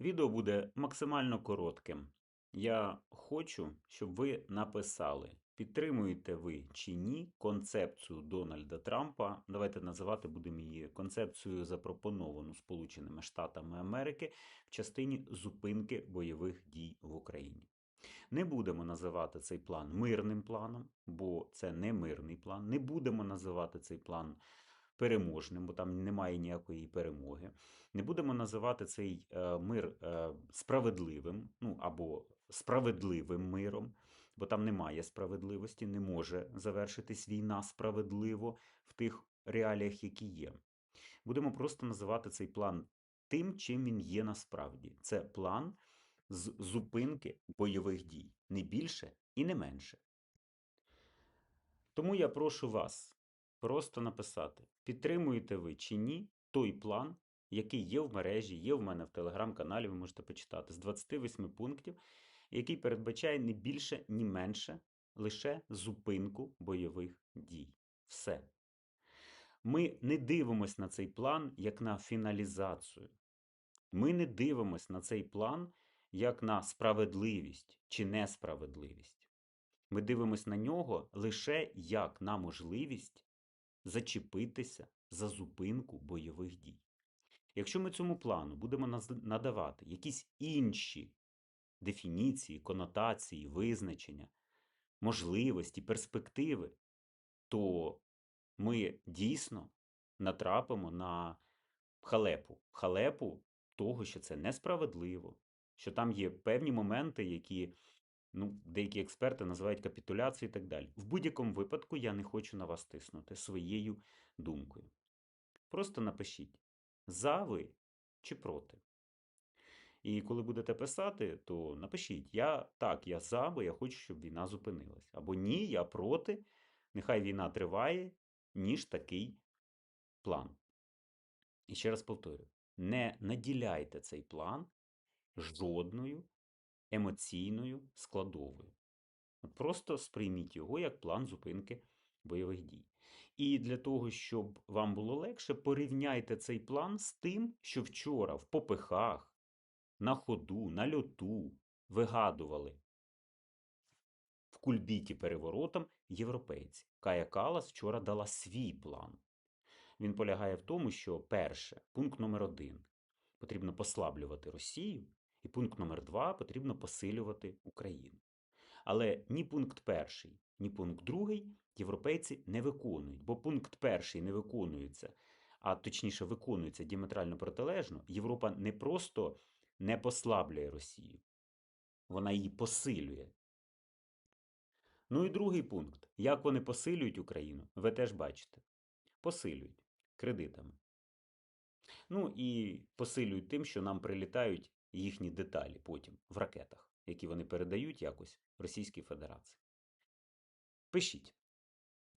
Відео буде максимально коротким. Я хочу, щоб ви написали, підтримуєте ви чи ні концепцію Дональда Трампа. Давайте називати будемо її концепцією, запропоновану Сполученими Штатами Америки в частині зупинки бойових дій в Україні. Не будемо називати цей план мирним планом, бо це не мирний план. Не будемо називати цей план переможним, бо там немає ніякої перемоги. Не будемо називати цей е, мир е, справедливим, ну або справедливим миром, бо там немає справедливості, не може завершитись війна справедливо в тих реаліях, які є. Будемо просто називати цей план тим, чим він є насправді. Це план з зупинки бойових дій, не більше і не менше. Тому я прошу вас просто написати, підтримуєте ви чи ні той план, який є в мережі, є в мене в телеграм-каналі, ви можете почитати, з 28 пунктів, який передбачає не більше, ні менше лише зупинку бойових дій. Все. Ми не дивимось на цей план як на фіналізацію. Ми не дивимось на цей план як на справедливість чи несправедливість. Ми дивимось на нього лише як на можливість зачепитися за зупинку бойових дій. Якщо ми цьому плану будемо надавати якісь інші дефініції, конотації, визначення, можливості, перспективи, то ми дійсно натрапимо на халепу. Халепу того, що це несправедливо, що там є певні моменти, які ну, деякі експерти називають капітуляцією і так далі. В будь-якому випадку я не хочу на вас тиснути своєю думкою. Просто напишіть, за ви чи проти. І коли будете писати, то напишіть: я так, я за, бо я хочу, щоб війна зупинилась. Або ні, я проти, нехай війна триває, ніж такий план. І ще раз повторю: не наділяйте цей план жодною емоційною складовою. От Просто сприйміть його як план зупинки бойових дій. І для того, щоб вам було легше, порівняйте цей план з тим, що вчора в попихах, на ходу, на льоту вигадували в кульбіті переворотом європейці. Кая Калас вчора дала свій план. Він полягає в тому, що перше, пункт номер один потрібно послаблювати Росію, і пункт номер два потрібно посилювати Україну. Але ні пункт перший, ні пункт другий європейці не виконують, бо пункт перший не виконується, а точніше виконується діаметрально протилежно. Європа не просто не послаблює Росію, вона її посилює. Ну і другий пункт. Як вони посилюють Україну, ви теж бачите. Посилюють кредитами. Ну і посилюють тим, що нам прилітають їхні деталі потім в ракетах, які вони передають якось Російській Федерації. Пишіть.